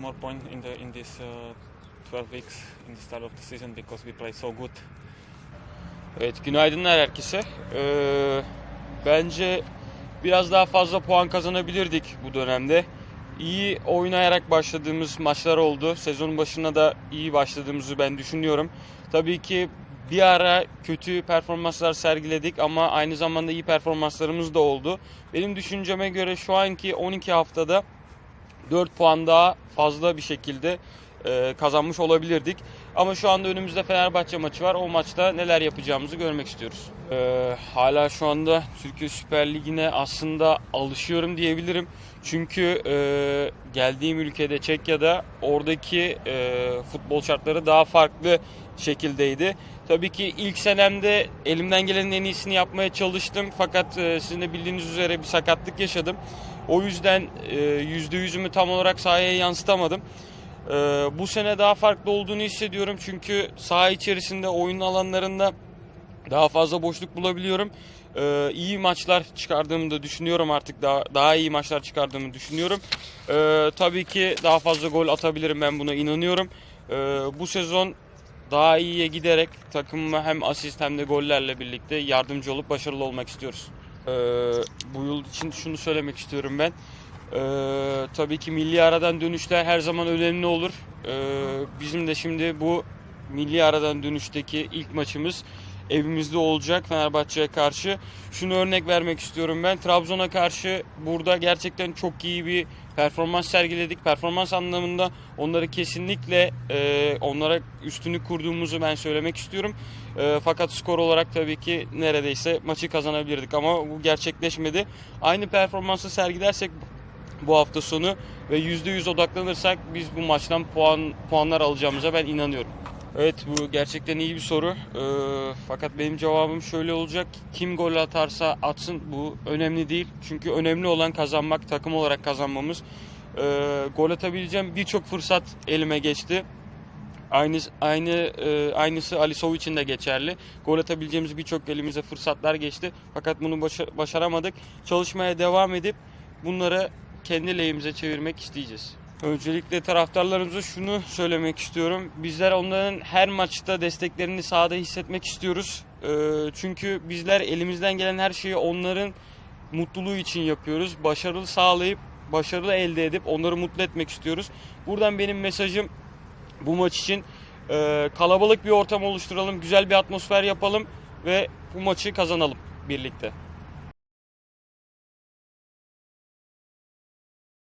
more points in the in this uh, 12 weeks in the start of the season because we played so good. Evet günaydınlar herkese. Ee, bence biraz daha fazla puan kazanabilirdik bu dönemde. İyi oynayarak başladığımız maçlar oldu. Sezonun başına da iyi başladığımızı ben düşünüyorum. Tabii ki bir ara kötü performanslar sergiledik ama aynı zamanda iyi performanslarımız da oldu. Benim düşünceme göre şu anki 12 haftada 4 puan daha fazla bir şekilde e, kazanmış olabilirdik. Ama şu anda önümüzde Fenerbahçe maçı var. O maçta neler yapacağımızı görmek istiyoruz. E, hala şu anda Türkiye Süper Ligi'ne aslında alışıyorum diyebilirim. Çünkü e, geldiğim ülkede Çekya'da oradaki e, futbol şartları daha farklı şekildeydi. Tabii ki ilk senemde elimden gelenin en iyisini yapmaya çalıştım. Fakat e, sizin de bildiğiniz üzere bir sakatlık yaşadım. O yüzden e, yüzde yüzümü tam olarak sahaya yansıtamadım. E, bu sene daha farklı olduğunu hissediyorum çünkü saha içerisinde oyun alanlarında daha fazla boşluk bulabiliyorum. E, iyi maçlar çıkardığımı da düşünüyorum artık daha daha iyi maçlar çıkardığımı düşünüyorum. E, tabii ki daha fazla gol atabilirim ben buna inanıyorum. E, bu sezon daha iyiye giderek takımıma hem asist hem de gollerle birlikte yardımcı olup başarılı olmak istiyoruz. Ee, bu yıl için şunu söylemek istiyorum ben. Ee, tabii ki milli aradan dönüşler her zaman önemli olur. Ee, bizim de şimdi bu milli aradan dönüşteki ilk maçımız evimizde olacak Fenerbahçe'ye karşı. Şunu örnek vermek istiyorum ben. Trabzon'a karşı burada gerçekten çok iyi bir performans sergiledik. Performans anlamında onları kesinlikle e, onlara üstünlük kurduğumuzu ben söylemek istiyorum. E, fakat skor olarak tabii ki neredeyse maçı kazanabilirdik ama bu gerçekleşmedi. Aynı performansı sergilersek bu hafta sonu ve %100 odaklanırsak biz bu maçtan puan puanlar alacağımıza ben inanıyorum. Evet bu gerçekten iyi bir soru. Ee, fakat benim cevabım şöyle olacak. Kim gol atarsa atsın bu önemli değil. Çünkü önemli olan kazanmak, takım olarak kazanmamız. Ee, gol atabileceğim birçok fırsat elime geçti. Aynı aynı e, aynısı Ali için de geçerli. Gol atabileceğimiz birçok elimize fırsatlar geçti. Fakat bunu başa- başaramadık. Çalışmaya devam edip bunları kendi lehimize çevirmek isteyeceğiz. Öncelikle taraftarlarımıza şunu söylemek istiyorum. Bizler onların her maçta desteklerini sahada hissetmek istiyoruz. Ee, çünkü bizler elimizden gelen her şeyi onların mutluluğu için yapıyoruz. Başarılı sağlayıp başarılı elde edip onları mutlu etmek istiyoruz. Buradan benim mesajım bu maç için e, kalabalık bir ortam oluşturalım, güzel bir atmosfer yapalım ve bu maçı kazanalım birlikte.